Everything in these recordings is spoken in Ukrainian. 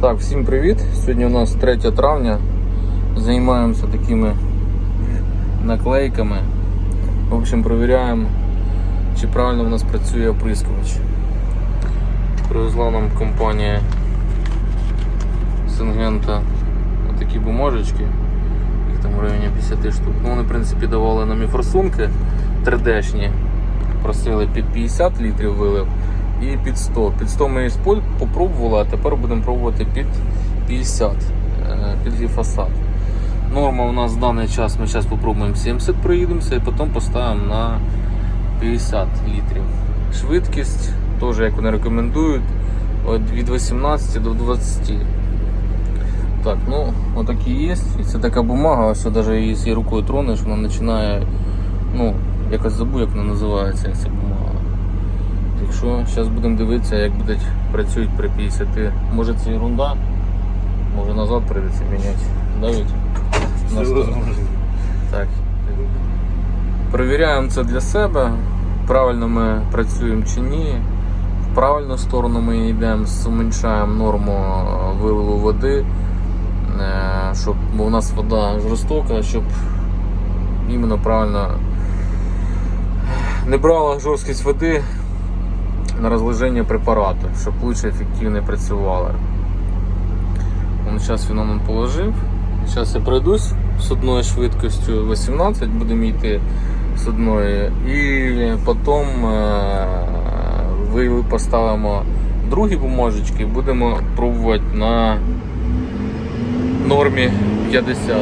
Так, всім привіт! Сьогодні у нас 3 травня. Займаємося такими наклейками. В общем, перевіряємо, чи правильно у нас працює оприскувач. Привезла нам компанія Сингента такі бумажечки. Їх там в районі 50 штук. Ну, вони, в принципі, давали нам і форсунки 3D-шні. Просили під 50 літрів вилив і під 100. Під 100 ми попробували, а тепер будемо пробувати під 50 е, під гліфосат. Норма у нас в даний час ми зараз попробуємо 70 проїдемося і потім поставимо на 50 літрів. Швидкість, теж як вони рекомендують, від 18 до 20. Так, ну отакі є. І це така бумага, ось навіть її рукою тронеш, вона починає, ну, якось забув, як вона називається ця бумага. Так що зараз будемо дивитися, як будуть працюють при 50. Може це ерунда, може назад прийдеться міняти. На. Так. Перевіряємо це для себе, правильно ми працюємо чи ні. В правильну сторону ми йдемо, зменшаємо норму е, виливу води, е, щоб бо у нас вода жорстока, щоб іменно правильно не брала жорсткість води на розложення препарату, щоб лучше ефективно працювало. Он зараз він положив. Зараз я пройдусь з одною швидкістю 18, будемо йти з одної. І потім е, ви поставимо другі бумажечки і будемо пробувати на нормі 50.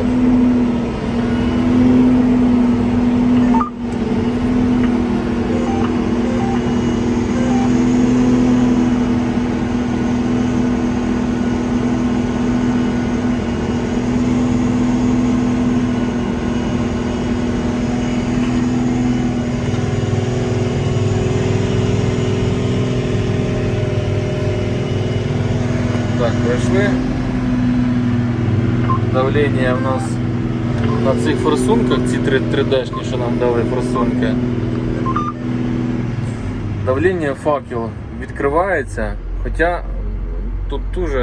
Так, пройшли. Давлення у нас на цих форсунках, ці 3 3D-шні, що нам дали форсунки. Давлення факел відкривається, хоча тут дуже,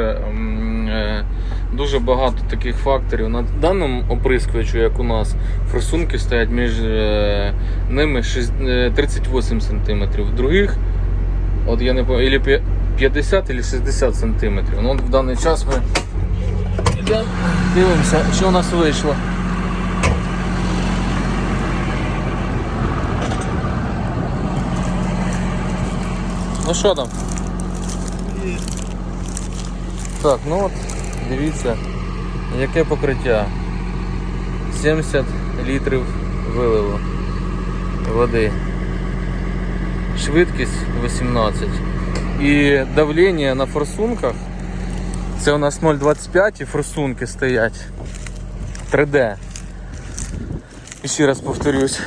е, дуже багато таких факторів. На даному оприскувачу, як у нас, форсунки стоять між е, ними е, 38 см. В других От я не пам'ятаю, 50 или 60 сантиметрів. Ну, в даний час ми дивимося, що у нас вийшло. Ну що там? Так, ну от, дивіться, яке покриття. 70 літрів виливу води швидкість 18. І давлення на форсунках. Це у нас 0,25 і форсунки стоять. 3D. І ще раз повторюсь.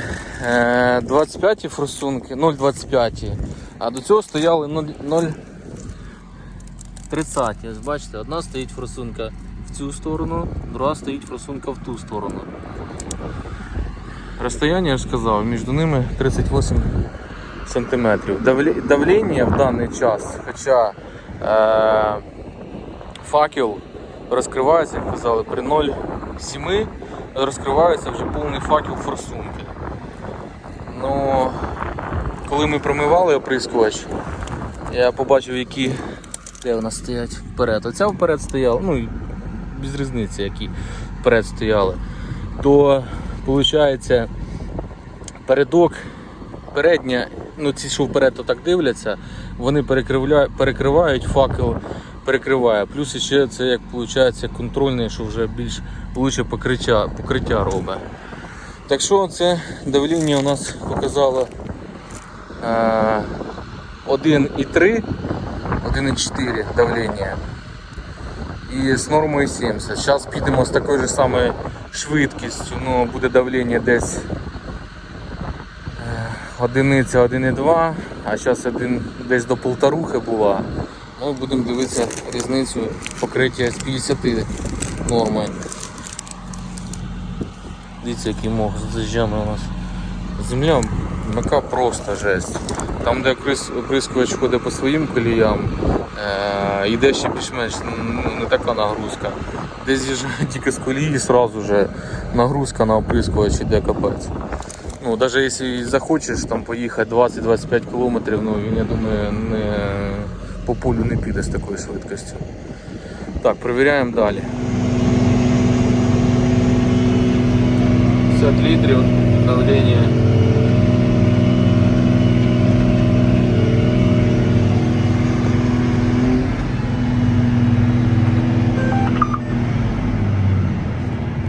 Е, 25 форсунки, 0,25. А до цього стояли 0,30. Ось бачите, одна стоїть форсунка в цю сторону, друга стоїть форсунка в ту сторону. Розстояння, я ж сказав, між ними 38 сантиметрів. Давлі- Давлення в даний час, хоча е, факел розкривається, як казали, при 0,7 розкривається вже повний факел форсунки. Ну, коли ми промивали оприскувач, я побачив, які де у нас стоять вперед. Оця вперед стояла, ну без різниці, які вперед стояли, то виходить передок передня, ну ці, що вперед то так дивляться, вони перекривля... перекривають, факел перекриває. Плюс ще це як виходить контрольний, що вже більш лучше покриття, покриття робить. Так що це давлення у нас показало е, 1,3, 1,4 давлення. І з нормою 70. Зараз підемо з такою ж самою швидкістю, ну буде давлення десь одиниця 1,2, а зараз десь до полторухи була. Ну, будемо дивитися різницю покриття з 50 норми. Дивіться, який мох з дощами у нас. Земля м'яка просто жесть. Там, де оприскувач ходить по своїм коліям, Е, йде ще більш-менш ну, не така нагрузка. Десь з'їжджає тільки з колії, сразу же нагрузка на оприскувач іде капець. Ну, навіть якщо захочеш там поїхати 20-25 км, ну він, я думаю, не, по полю не піде з такою швидкістю. Так, перевіряємо далі. 50 літрів давлення.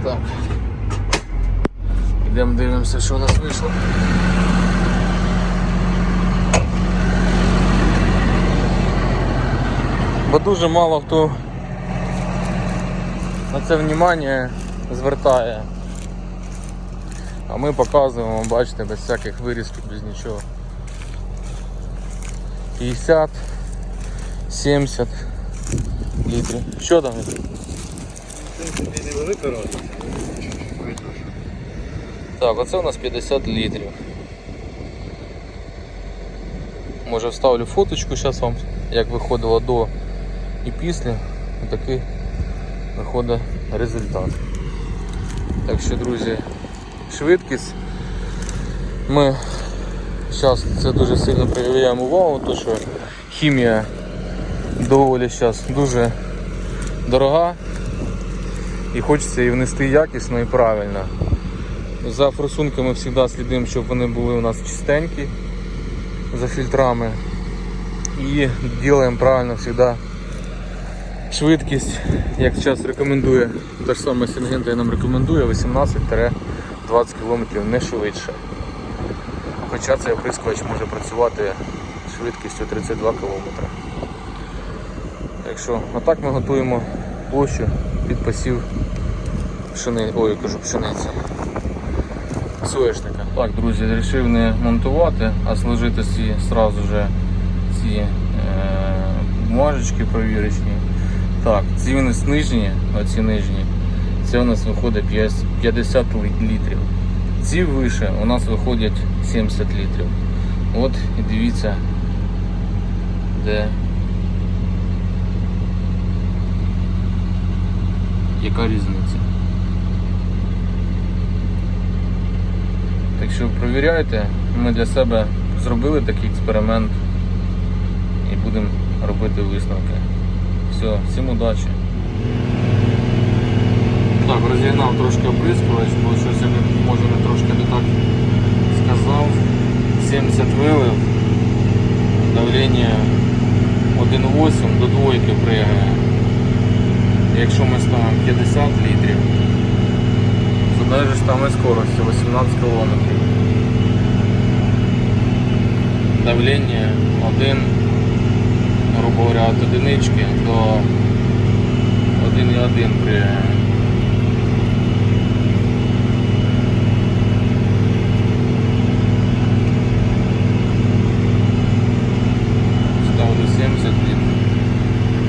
Так. Йдемо дивимося, що у нас вийшло. Бо дуже мало хто на це внимання звертає. А ми показуємо, бачите, без всяких вирізків, без нічого. 50, 70 літрів. Що там? Так, оце у нас 50 літрів. Може вставлю фоточку зараз вам, як виходило до і після. Такий виходить результат. Так що, друзі, швидкість. Ми зараз це дуже сильно проявляємо увагу, тому що хімія доволі зараз дуже дорога і хочеться її внести якісно і правильно. За форсунками завжди слідимо, щоб вони були у нас чистенькі за фільтрами. І робимо правильно завжди швидкість, як зараз рекомендує, те ж саме Сінгента нам рекомендує 18-20 км не швидше. Хоча цей оприскувач може працювати швидкістю 32 км. Так що, отак ми готуємо площу під посів пшени... Ой, кажу пшениці соєшника. Так, друзі, вирішив не монтувати, а сложити ці сразу ці е, бумажечки провірочні. Так, ці у нас оці нижні, це у нас виходить 50 літрів. Ці вище у нас виходять 70 літрів. От і дивіться, де яка різниця. Так що провіряйте, ми для себе зробили такий експеримент і будемо робити висновки. Все, всім удачі. Так, розігнав трошки оприскувач, бо щось я може не трошки не так сказав. 70 вилив, давлення 1,8 до двойки пригає. Якщо ми ставимо 50 літрів, Задержиш там і скорості 18 км. Давлення 1, грубо говоря, от одинички до 1,1 при Ставлю 70 літрів.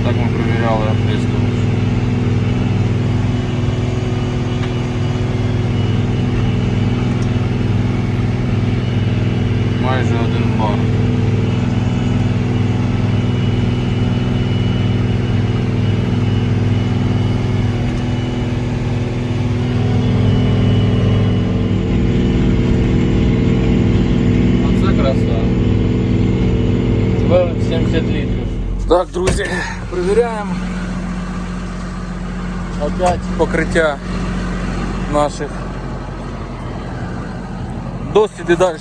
Так ми перевіряли оприскувач. майже один бар. Оце краса. Вилив 70 літрів. Так, друзі, перевіряємо. Опять покриття наших досліди далі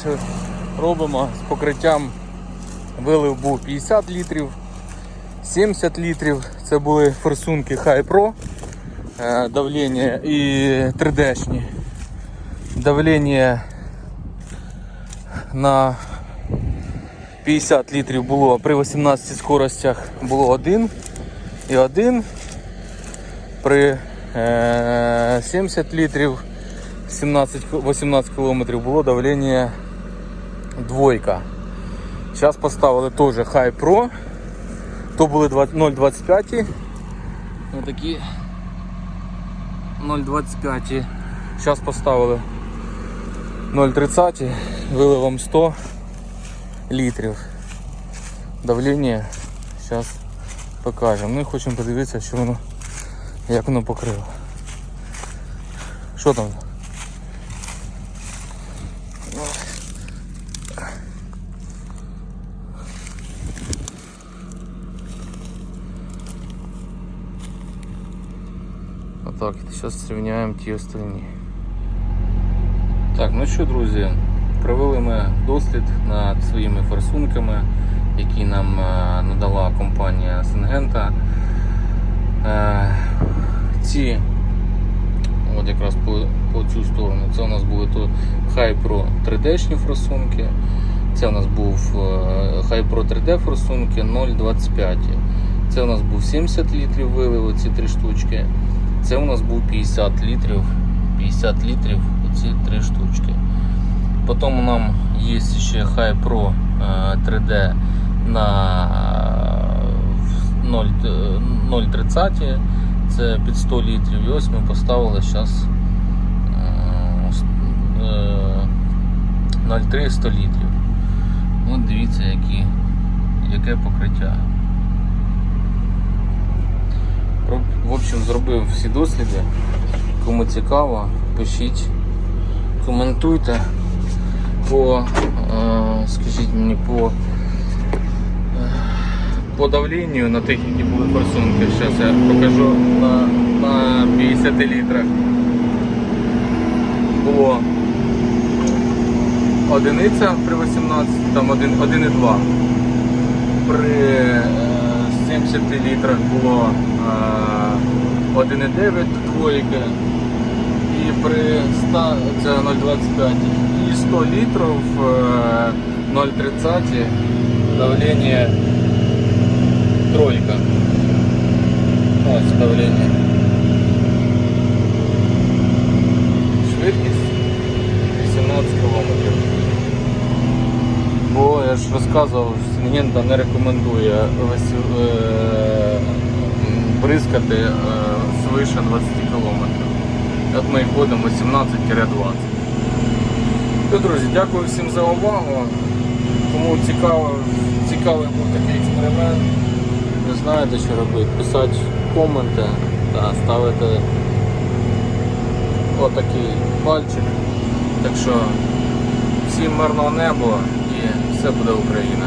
робимо з покриттям. Вилив був 50 літрів, 70 літрів. Це були форсунки High Pro е, давлення і 3D-шні. Давлення на 50 літрів було при 18 скоростях було 1 і 1. При е, 70 літрів 17, 18 км було давлення двойка. Зараз поставили теж High Pro. То були 20 0,25. Отакі 0,25. Зараз поставили 0,30, виливом 100 літрів. Давлення зараз покажемо. Ну і хочемо подивитися, що воно, як воно покрило. Що там? Отак, зараз зрівняємо ті остальні. Так, ну що, друзі, провели ми дослід над своїми форсунками, які нам е, надала компанія Сингента. Ці, от якраз по, по цю сторону, це у нас були то Hypro 3D-шні форсунки. Це у нас був е, Hypro 3D форсунки 0,25. Це у нас був 70 літрів вилив, оці три штучки. Це у нас був 50 літрів. 50 літрів оці три штучки. Потім нам є ще High Pro е, 3D на е, 0 е, 0,30. Це під 100 літрів. І ось ми поставили зараз 0,3 100 літрів. От дивіться, які, яке покриття. В общем, зробив всі досліди. Кому цікаво, пишіть, коментуйте по, е, скажіть мені, по, е, по давленню на тих, які були форсунки. Зараз я покажу на, на 50 літрах. Було одиниця при 18, там 1,2. При е, 70 літрах було е, 1,9 двоєка. І при 100 це 0,25 і 100 літрів е, 0,30 давлення тройка. Ось давлення. Швидкість 18 км. Бо я ж розказував, Сінгента не рекомендує весь, е, м, бризкати е, свише 20 км. От ми ходимо 17-20. Ну, друзі, дякую всім за увагу. Кому цікаво, цікавий був такий експеримент, ви знаєте, що робити. Писати коменти та ставити отакий пальчик. Так що всім мирного неба і все буде Україна.